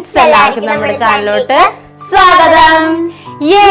Friends എല്ലാവർക്കും നമ്മുടെ ചാനലിലോട്ട് സ്വാഗതം. യേ!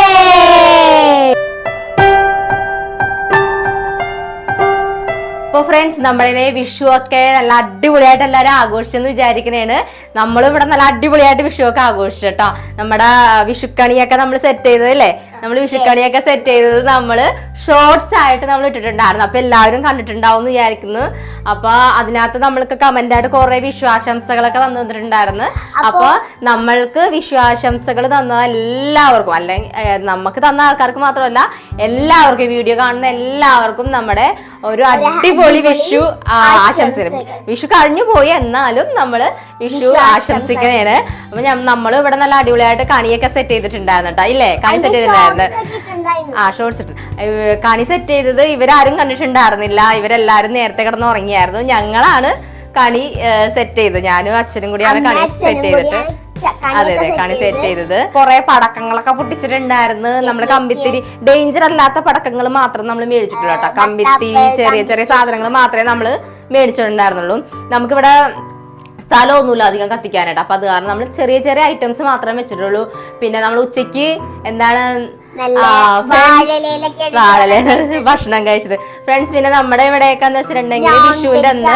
അപ്പൊ ഫ്രണ്ട്സ് നമ്മുടെ വിഷു ഒക്കെ നല്ല അടിപൊളിയായിട്ട് എല്ലാവരും ആഘോഷിച്ചെന്ന് വിചാരിക്കണേണ്. നമ്മളിവിടെ ഇവിടെ നല്ല അടിപൊളിയായിട്ട് വിഷു ഒക്കെ ആഘോഷിച്ചു കേട്ടോ. നമ്മുടെ വിഷുക്കണിയൊക്കെ നമ്മൾ സെറ്റ് ചെയ്തതല്ലേ? നമ്മൾ വിഷുക്കണിയൊക്കെ സെറ്റ് ചെയ്തത് നമ്മൾ ഷോർട്സ് ആയിട്ട് നമ്മൾ ഇട്ടിട്ടുണ്ടായിരുന്നു. അപ്പൊ എല്ലാവരും കണ്ടിട്ടുണ്ടാവും എന്ന് വിചാരിക്കുന്നു. അപ്പൊ അതിനകത്ത് നമ്മൾക്ക് കമന്റ് ആയിട്ട് കുറെ വിശ്വാസംസകളൊക്കെ തന്നു തന്നിട്ടുണ്ടായിരുന്നു. അപ്പൊ നമ്മൾക്ക് വിശ്വാസംസകൾ തന്ന എല്ലാവർക്കും അല്ലെങ്കിൽ നമുക്ക് തന്ന ആൾക്കാർക്ക് മാത്രമല്ല എല്ലാവർക്കും ഈ വീഡിയോ കാണുന്ന എല്ലാവർക്കും നമ്മുടെ ഒരു അടിപൊളി വിഷു ആശംസകൾ. വിഷു കഴിഞ്ഞു പോയി എന്നാലും നമ്മൾ വിഷു ആശംസിക്കുന്നതിന് അപ്പൊ നമ്മൾ ഇവിടെ നല്ല അടിപൊളിയായിട്ട് കണിയൊക്കെ സെറ്റ് ചെയ്തിട്ടുണ്ടായിരുന്നു കേട്ടോ ഇല്ലേ? കണി സെറ്റ് ചെയ്തിട്ടുണ്ടായിരുന്നു. ആ ഷോർട്സ് ഇട്ട്. കണി സെറ്റ് ചെയ്തത് ഇവരാരും കണ്ടിട്ടുണ്ടായിരുന്നില്ല. ഇവരെല്ലാരും നേരത്തെ കിടന്ന് ഉറങ്ങിയായിരുന്നു ഞങ്ങളാണ് കണി സെറ്റ് ചെയ്തത്. ഞാനും അച്ഛനും കൂടിയാണ് കണി സെറ്റ് ചെയ്തിട്ട്. അതെ അതെ കണി സെറ്റ് ചെയ്തത്. കുറെ പടക്കങ്ങളൊക്കെ പൊട്ടിച്ചിട്ടുണ്ടായിരുന്നു. നമ്മൾ കമ്പിത്തിരി ഡേഞ്ചർ അല്ലാത്ത പടക്കങ്ങൾ മാത്രം നമ്മൾ മേടിച്ചിട്ടുള്ളൂ കേട്ടോ. കമ്പിത്തിരി ചെറിയ ചെറിയ സാധനങ്ങൾ മാത്രമേ നമ്മൾ മേടിച്ചിട്ടുണ്ടായിരുന്നുള്ളൂ. നമുക്കിവിടെ സ്ഥലമൊന്നുമില്ല അധികം കത്തിക്കാനായിട്ട്. അപ്പൊ അത് കാരണം നമ്മൾ ചെറിയ ചെറിയ ഐറ്റംസ് മാത്രമേ വെച്ചിട്ടുള്ളൂ. പിന്നെ നമ്മൾ ഉച്ചയ്ക്ക് എന്താണ് ഭക്ഷണം കഴിച്ചത് ഫ്രണ്ട്സ് പിന്നെ നമ്മുടെ ഇവിടെയൊക്കെ എന്ന് വെച്ചിട്ടുണ്ടെങ്കിൽ വിഷുവിന്റെ അന്ന്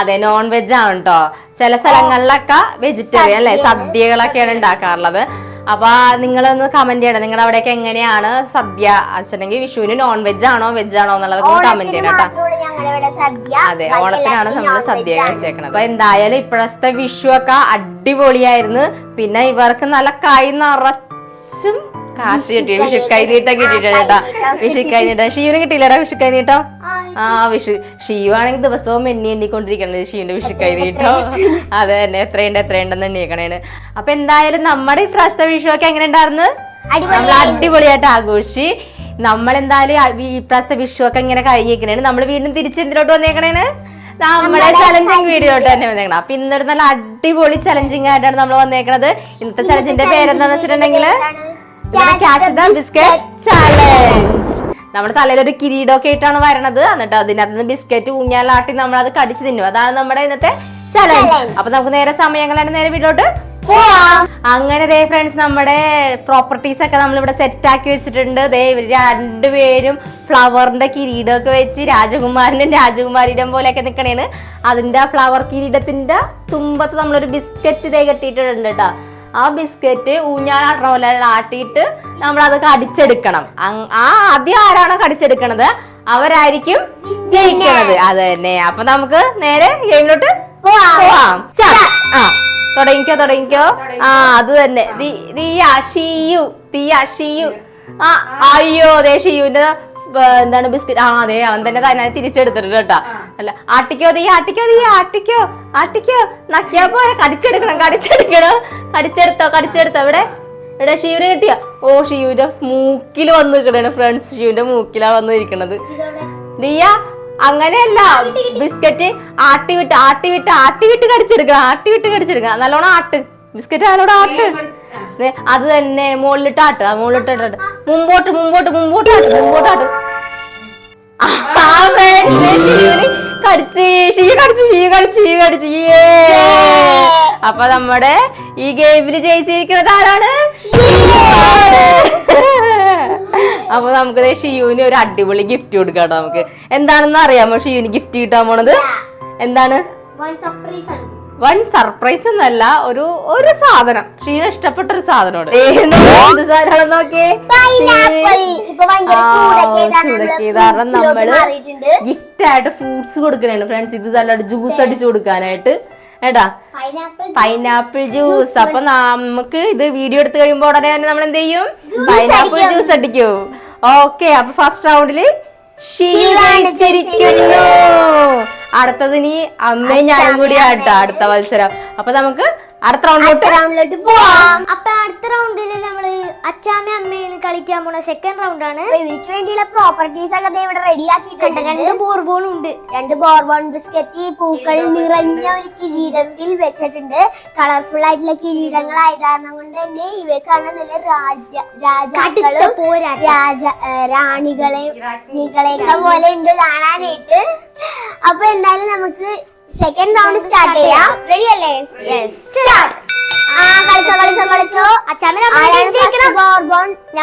അതെ നോൺ വെജ് ആണ് കേട്ടോ ചില സ്ഥലങ്ങളിലൊക്കെ വെജിറ്റേറിയൻ അല്ലെ? സദ്യകളൊക്കെയാണ് ഉണ്ടാക്കാറുള്ളത്. അപ്പൊ നിങ്ങളൊന്ന് കമന്റ് ചെയ്യണം. നിങ്ങളുടെ അവിടെയൊക്കെ എങ്ങനെയാണ് സദ്യ വെച്ചിട്ടുണ്ടെങ്കിൽ വിഷുവിന് നോൺ വെജ് ആണോ വെജ് ആണോ എന്നുള്ളത് കമന്റ് ചെയ്യണം കേട്ടോ അതെ ഓണത്തിനാണ് നമ്മൾ സദ്യ കഴിച്ചേക്കണം അപ്പൊ എന്തായാലും ഇപ്പോഴത്തെ വിഷു ഒക്കെ അടിപൊളിയായിരുന്നു. പിന്നെ ഇവർക്ക് നല്ല കൈ നിറച്ചും കാശ് കിട്ടി വിഷു കൈ നീട്ടം കിട്ടിയിട്ടുണ്ട് വിഷുക്കൈ വിഷു നീട്ടം ഷീവിന് കിട്ടിയില്ലടാ വിഷു കൈ നീട്ടം ആ വിഷു ഷീവാണെങ്കിൽ ദിവസവും എണ്ണി എണ്ണിക്കൊണ്ടിരിക്കണത് ഷീവിന്റെ വിഷു നീട്ടോ അതെ തന്നെ എത്രയുണ്ട് എത്രയുണ്ടെന്ന് എണ്ണിയേക്കണേന്. അപ്പൊ എന്തായാലും നമ്മുടെ ഈ പ്രാവശ്യത്തെ വിഷു ഒക്കെ എങ്ങനെ ഉണ്ടായിരുന്നു? നമ്മൾ അടിപൊളിയായിട്ട് ആഘോഷിച്ച്. നമ്മളെന്തായാലും ഈ പ്രാവശ്യത്തെ വിഷു ഒക്കെ ഇങ്ങനെ കഴിഞ്ഞേക്കണേണ് നമ്മൾ വീണ്ടും തിരിച്ചെന്തിലോട്ട് വന്നേക്കണേന്? നമ്മുടെ ചലഞ്ചിങ് വീഡിയോ തന്നെ വന്നേക്കണം. അപ്പൊ ഇന്നൊരു നല്ല അടിപൊളി ചലഞ്ചിങ് ആയിട്ടാണ് നമ്മൾ വന്നേക്കണത്. ഇന്നത്തെ ചലഞ്ചിന്റെ പേരെന്താന്ന് വെച്ചിട്ടുണ്ടെങ്കിൽ ചാലഞ്ച് നമ്മുടെ തലയിൽ ഒരു കിരീടമൊക്കെ ആയിട്ടാണ് വരണത്. എന്നിട്ട് അതിനകത്ത് നിന്ന് ബിസ്ക്കറ്റ് ഊഞ്ഞാലാട്ടി നമ്മൾ അത് കടിച്ചു തിന്നും. അതാണ് നമ്മുടെ ഇന്നത്തെ ചലഞ്ച് അപ്പൊ നമുക്ക് നേരെ സമയങ്ങളാണ് നേരെ വീട്ടിലോട്ട് അങ്ങനെ ദേ ഫ്രണ്ട്സ് നമ്മുടെ പ്രോപ്പർട്ടീസ് ഒക്കെ നമ്മൾ ഇവിടെ സെറ്റ് ആക്കി വെച്ചിട്ടുണ്ട്. ദേ ഇവർ രണ്ടുപേരും ഫ്ലവറിന്റെ കിരീടമൊക്കെ വെച്ച് രാജകുമാരനും രാജകുമാരിയുടെ പോലെയൊക്കെ നിൽക്കണേന്ന് അതിന്റെ ഫ്ലവർ കിരീടത്തിന്റെ തുമ്പത്ത് നമ്മളൊരു ബിസ്ക്കറ്റ് ദേ കെട്ടിയിട്ടുണ്ട് കേട്ടോ ആ ബിസ്ക്കറ്റ് ഊഞ്ഞാൽ പോലെ ആട്ടിയിട്ട് നമ്മൾ അത് കടിച്ചെടുക്കണം ആ ആദ്യം ആരാണോ കടിച്ചെടുക്കണത്? അവരായിരിക്കും ജയിക്കണത്. അത് തന്നെ. അപ്പൊ നമുക്ക് നേരെ ഗെയിമിലോട്ട് പോവാം. ആ തുടങ്ങിക്കോ തുടങ്ങിക്കോ. ആ അത് തന്നെ. ഷിയു ആ അയ്യോ ദേ ഷിയുവിന്റെ എന്താണ് ബിസ്ക്കറ്റ് ആ അതെ അവൻ തന്നെ തന്നെ തിരിച്ചെടുത്തിട്ടുണ്ട് കേട്ടോ. അല്ല ആട്ടിക്കോ തീ ആട്ടിക്കോ തീ ആട്ടിക്കോ ആട്ടിക്കോ. നക്കിയാ പോലെ കടിച്ചെടുക്കണം കടിച്ചെടുക്കണം. കടിച്ചെടുത്തോ കടിച്ചെടുത്തോ. ഇവിടെ ഇവിടെ ഷിയുവിന് കിട്ടിയ? ഓ ഷീവിന്റെ മൂക്കിൽ വന്ന് നിൽക്കണേ ഫ്രണ്ട്സ് ഷീവിന്റെ മൂക്കിലാണ് വന്ന് ഇരിക്കണത് ദിയ അങ്ങനെയല്ല. ബിസ്ക്കറ്റ് ആട്ടി വിട്ട് ആട്ടി വിട്ട് ആട്ടി വിട്ട് കടിച്ചെടുക്കണം ആട്ടി വിട്ട് കടിച്ചെടുക്കണം. നല്ലോണം ആട്ട്. ബിസ്ക്കറ്റ് നല്ലോണം ആട്ട്. അത് തന്നെ മുകളിലിട്ട് ആട്ട് മുകളിലിട്ട് ആട്ട് മുമ്പോട്ട് മുമ്പോട്ട് മുമ്പോട്ട് ആട്ട് മുമ്പോട്ട് ആട്ട്. ഷീവിന് കടിച്ച് ഷീ കടിച്ച് ഷീ കടിച്ച് ഷീ കടിച്ച്. Yay! അപ്പൊ നമ്മുടെ ഈ ഗെയിമിൽ ജയിച്ചിരിക്കുന്നത് ആരാണ്? അപ്പൊ നമുക്ക് ഷിയുവിന് ഒരു അടിപൊളി ഗിഫ്റ്റ് കൊടുക്കാട്ടോ നമുക്ക്. എന്താണെന്ന് അറിയാമോ ഷിയുവിന് ഗിഫ്റ്റ് കിട്ടാൻ പോണത്? എന്താണ്? സർപ്രൈസ് ആണ്. വൺ സർപ്രൈസ് എന്നല്ല ഒരു ഒരു സാധനം. ഷീന ഇഷ്ടപ്പെട്ട ഒരു സാധനമാണ് സാധനം? നോക്കിയേ? ചൂടൊക്കെ കാരണം നമ്മൾ ഗിഫ്റ്റ് ആയിട്ട് ഫ്രൂട്ട്സ് കൊടുക്കണേണ് ഫ്രണ്ട്സ് ഇത് നല്ല ജ്യൂസ് അടിച്ചു കൊടുക്കാനായിട്ട്. ഏട്ടാ പൈനാപ്പിൾ ജ്യൂസ് അപ്പൊ നമുക്ക് ഇത് വീഡിയോ എടുത്തു കഴിയുമ്പോ ഉടനെ തന്നെ നമ്മൾ എന്ത് ചെയ്യും? പൈനാപ്പിൾ ജ്യൂസ് അടിക്കും. ഓക്കെ അപ്പൊ ഫസ്റ്റ് റൗണ്ടിൽ ക്ഷീണിച്ചിരിക്കുന്നു അടുത്തത് ഇനി അമ്മയും ഞാനും കൂടി ആട്ടോ അടുത്ത മത്സരം. അപ്പൊ നമുക്ക് അടുത്ത റൗണ്ടിലോട്ട് റൗണ്ടിലോട്ട് പോവാം. അപ്പൊ അടുത്ത റൗണ്ടിൽ നമ്മൾ അച്ചാമ്മ അമ്മയും കളിക്കാൻ പോണ സെക്കൻഡ് റൗണ്ട് ആണ്. ഇവർക്ക് വേണ്ടിയുള്ള പ്രോപ്പർട്ടീസ് ഒക്കെ ഇവിടെ റെഡി ആക്കിയിട്ടുണ്ട്. രണ്ട് ബോർബോൺ ഉണ്ട്. രണ്ട് ബോർബോൺ ബിസ്ക്കറ്റ് പൂക്കൾ നിറഞ്ഞ ഒരു കിരീടത്തിൽ വെച്ചിട്ടുണ്ട്. കളർഫുൾ ആയിട്ടുള്ള കിരീടങ്ങളായ കാരണം കൊണ്ട് തന്നെ ഇവർക്കാണ് നല്ല രാജ രാജാക്കളും രാജ റാണികളെ നീകളെയൊക്കെ പോലെ ഉണ്ട് കാണാനായിട്ട്. അപ്പൊ എന്തായാലും നമുക്ക് സെക്കൻഡ് റൗണ്ട് സ്റ്റാർട്ട് ചെയ്യാം. റെഡി അല്ലേ? സ്റ്റാർട്ട് ആ കളിച്ചോ കളിച്ചോ കളിച്ചോ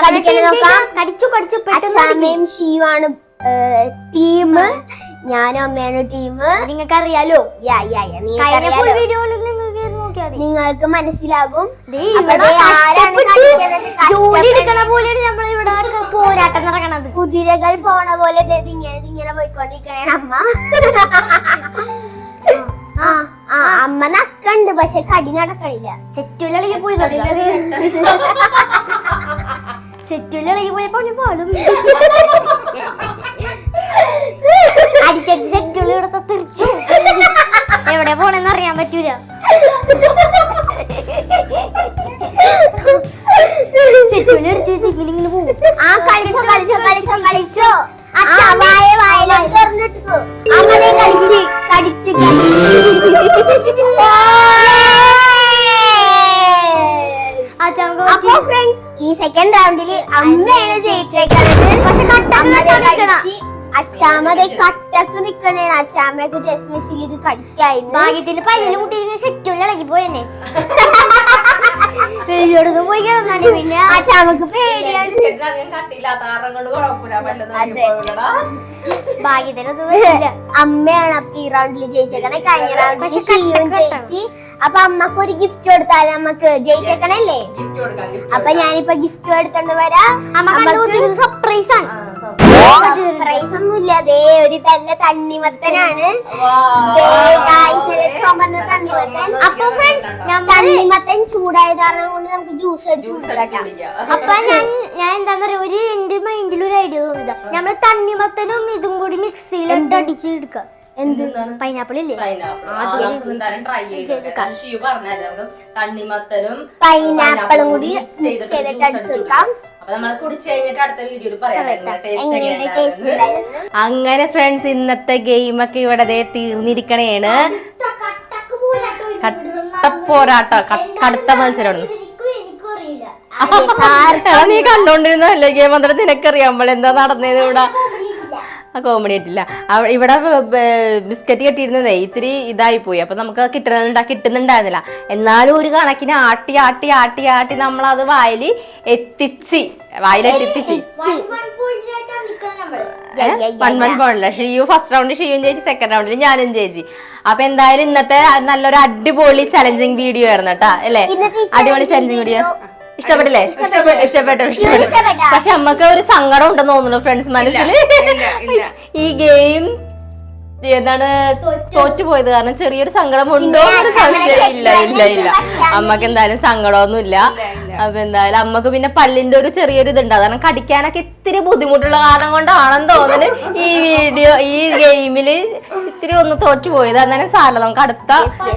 കടിക്കൽ നോക്കാം. കടിച്ചു കടിച്ചു അച്ഛാമ്മയും ഷീവാണ് ടീം ഞാനും അമ്മയാണ് ടീം നിങ്ങൾക്ക് അറിയാലോ നിങ്ങൾക്ക് മനസ്സിലാകും. ജോലി എടുക്കണ പോലെയാണ് നമ്മൾ ഇവിടെ പോരാട്ടം നടക്കണത്. കുതിരകൾ പോണ പോലെ ഇങ്ങനെ ഇങ്ങനെ പോയിക്കൊണ്ടിരിക്കണേ അമ്മ. അമ്മ നക്കണ്ട് പക്ഷെ കടി നടക്കണില്ല. സെറ്റുലളകി പോയി സെറ്റുലളകി പോയപ്പോ പാടും. അടിച്ചടിച്ച് സെറ്റുള്ള തിരിച്ചു. എവിടെ പോണെന്ന് അറിയാൻ പറ്റൂല. ഇങ്ങനെ പോകും ആ കളിച്ചോ കളിച്ചോ കളിച്ചോ കളിച്ചോ. ആ വായ വായിലോട്ട് തുറന്നിട്ടു അമ്മനെ കടിച്ച് കടിച്ച് ആ ചമക്ക് അപ്പൊ ഫ്രണ്ട്സ് ഈ സെക്കൻഡ് റൗണ്ടിൽ അമ്മയാണ് ജയിച്ചേക്കുന്നത് പക്ഷെ കട്ടക്ക് അച്ചാമതെ കട്ടക്ക് നിക്കണേ അച്ചാമ്മക്ക് ജസ്റ്റ് മിസ്സിൽ ഇത് കടിക്കായിരുന്നു ഭാഗ്യത്തിന് പല്ലിൽ മുട്ടിയിരുന്ന സെറ്റുള്ള ഇളകി പോയെന്നെ പേടിയോടൊന്നും പോയി കിടന്നാണ് പിന്നെ. അച്ചാമ്മക്ക് പേടിയാണ്. കട്ടിയില്ലാത്ത കാരണം കൊണ്ട് കുഴപ്പമില്ല. പല്ലൊന്നും അതെ. ഭാഗ്യത്തിനൊന്നും അമ്മയാണ് അപ്പൊ ഈ റൗണ്ടിൽ ജയിച്ചേക്കണേ. കഴിഞ്ഞ റൗണ്ട് പക്ഷെ ഷീയും കട്ടക്ക് ജയിച്ച്. അപ്പൊ അമ്മയ്ക്ക് ഒരു ഗിഫ്റ്റ് കൊടുത്താൽ നമുക്ക് ജയിച്ചേക്കണല്ലേ? അപ്പൊ ഞാനിപ്പോ ഗിഫ്റ്റ് എടുത്തോണ്ട് വരാം. സർപ്രൈസ് ആണ്. കൊടുക്കാം. പ്രൈസ് ഒന്നുമില്ല. ദേ ഒരു നല്ല തണ്ണിമത്തനാണ്. ചുമന്ന തണ്ണിമത്തൻ. അപ്പൊ friends, തണ്ണിമത്തൻ. ചൂടായ കാരണം കൊണ്ട് നമുക്ക് ജ്യൂസ് അടിച്ച് Juice കുടിക്കാം. അപ്പൊ ഞാൻ ഞാൻ എന്താന്ന് ഒരു എന്റെ മൈൻഡിൽ ഒരു ഐഡിയ തോന്നിയതാ നമ്മൾ തണ്ണിമത്തനും ഇതും കൂടി മിക്സിയിലിട്ട് അടിച്ച് എടുക്കുക. എന്ത്? പൈനാപ്പിൾ ഇല്ലേ? പൈനാപ്പിളും കൂടി മിക്സ് ചെയ്തിട്ട് ചെയ്തിട്ട് അടിച്ചു കൊടുക്കാം. അപ്പൊ നമ്മൾ കുടിച്ചു കഴിഞ്ഞിട്ട് അടുത്ത വീഡിയോയിൽ പറയാം. അങ്ങനെ ഫ്രണ്ട്സ് ഇന്നത്തെ ഗെയിം ഒക്കെ ഇവിടെ തീർന്നിരിക്കണേണ്. കട്ട പോരാട്ട കടുത്ത മത്സരമാണ്. നീ കണ്ടോണ്ടിരുന്നല്ലേ ഗെയിം? അന്നേരം നിനക്കറിയാമ്പോൾ എന്താ നടന്നത് ഇവിടെ. കോമഡി ആയിട്ടില്ല. ഇവിടെ ബിസ്ക്കറ്റ് കെട്ടിയിരുന്നതേ ഇത്തിരി ഇതായി പോയി. അപ്പൊ നമുക്ക് കിട്ടുന്നുണ്ടാ കിട്ടുന്നുണ്ടായിരുന്നില്ല. എന്നാലും ഒരു കണക്കിന് ആട്ടി ആട്ടി ആട്ടി ആട്ടി നമ്മൾ അത് വായിൽ എത്തിച്ച്. വായിലെത്തിച്ച് വൺ വൺ പോണില്ല. ഷിയു ഫസ്റ്റ് റൗണ്ട് ഷിയും ചേച്ചി സെക്കൻഡ് റൗണ്ടിൽ ഞാനും ചേച്ചി അപ്പൊ എന്തായാലും ഇന്നത്തെ നല്ലൊരു അടിപൊളി ചലഞ്ചിങ് വീഡിയോ ആയിരുന്നു കേട്ടാ അല്ലേ? അടിപൊളി ചലഞ്ചിങ് വീഡിയോ ഇഷ്ടപ്പെട്ടില്ലേ ഇഷ്ടപ്പെട്ടു ഇഷ്ടപ്പെട്ടു പക്ഷെ നമ്മക്ക് ഒരു സങ്കടം ഉണ്ടെന്ന് തോന്നുന്നു ഫ്രണ്ട്സ് മനസ്സിൽ. ഈ ഗെയിം എന്താണ് തോറ്റുപോയത് കാരണം ചെറിയൊരു സങ്കടം ഉണ്ടോ എന്നൊരു സംശയം. ഇല്ല ഇല്ല ഇല്ല അമ്മയ്ക്ക് എന്തായാലും സങ്കടമൊന്നുമില്ല. അപ്പൊ എന്തായാലും അമ്മയ്ക്ക് പിന്നെ പല്ലിന്റെ ഒരു ചെറിയൊരു ഇതുണ്ട്. കാരണം കടിക്കാനൊക്കെ ഇത്തിരി ബുദ്ധിമുട്ടുള്ള കാരണം കൊണ്ടാണെന്ന് തോന്നുന്നു ഈ വീഡിയോ ഈ ഗെയിമിൽ ഇത്തിരി ഒന്ന് തോറ്റുപോയത്. അന്നേരം സാരല്ല നമുക്ക് അടുത്ത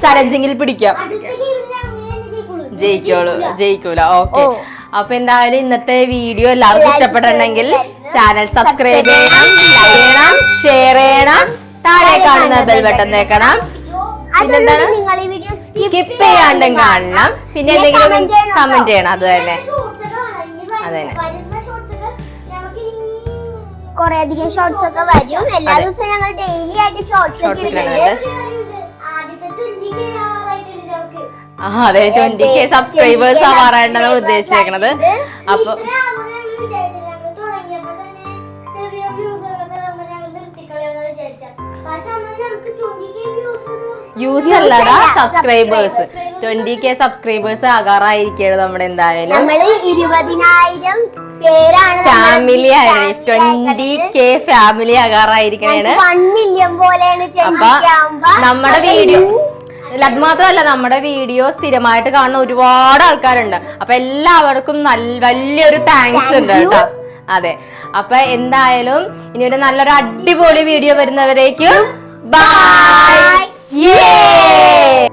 ചലഞ്ചിങ്ങിൽ പിടിക്കാം. ജയിക്കോളൂ ജയിക്കൂല. ഓക്കെ. അപ്പൊ എന്തായാലും ഇന്നത്തെ വീഡിയോ എല്ലാവർക്കും ഇഷ്ടപ്പെട്ടിട്ടുണ്ടെങ്കിൽ ചാനൽ സബ്സ്ക്രൈബ് ചെയ്യണം ലൈക്ക് ചെയ്യണം. ഷെയർ ചെയ്യണം. താഴെ കാണുന്ന ബെൽ ബട്ടൺ നേക്കണം അതുകൊണ്ട് നിങ്ങൾ ഈ വീഡിയോ സ്കിപ്പ് ചെയ്യാണ്ടും കാണണം. പിന്നെ എന്തെങ്കിലും കമന്റ് ചെയ്യണം അത് തന്നെ. അതന്നെ. കുറെ അധികം ഷോർട്സ് ഒക്കെ വരും. എല്ലാ ദിവസവും ഞങ്ങൾ ഡെയിലി ആയിട്ട് ഷോർട്സ് ഒക്കെ ഒക്കെ ഇടുന്നുണ്ട് അതെ ട്വന്റി കെ സബ്സ്ക്രൈബേഴ്സ് ആവാറായിട്ടാണ് ഉദ്ദേശിച്ചേക്കണത്. അപ്പൊ യൂസ് അല്ലടാ സബ്സ്ക്രൈബേഴ്സ് ട്വന്റി കെ സബ്സ്ക്രൈബേഴ്സ് ആകാറായിരിക്കരുത് നമ്മുടെ എന്തായാലും. ഇരുപതിനായിരം ഫാമിലി ആണ്. ട്വന്റി കെ ഫാമിലി ആകാറായിരിക്കണേണ്. അപ്പൊ നമ്മുടെ വീഡിയോ അത് മാത്രമല്ല നമ്മുടെ വീഡിയോ സ്ഥിരമായിട്ട് കാണുന്ന ഒരുപാട് ആൾക്കാരുണ്ട്. അപ്പൊ എല്ലാവർക്കും നല്ല വലിയൊരു താങ്ക്സ് ഉണ്ട് കേട്ടോ. അതെ. അപ്പൊ എന്തായാലും ഇനി ഒരു നല്ലൊരു അടിപൊളി വീഡിയോ വരുന്നവരേക്കും ബൈ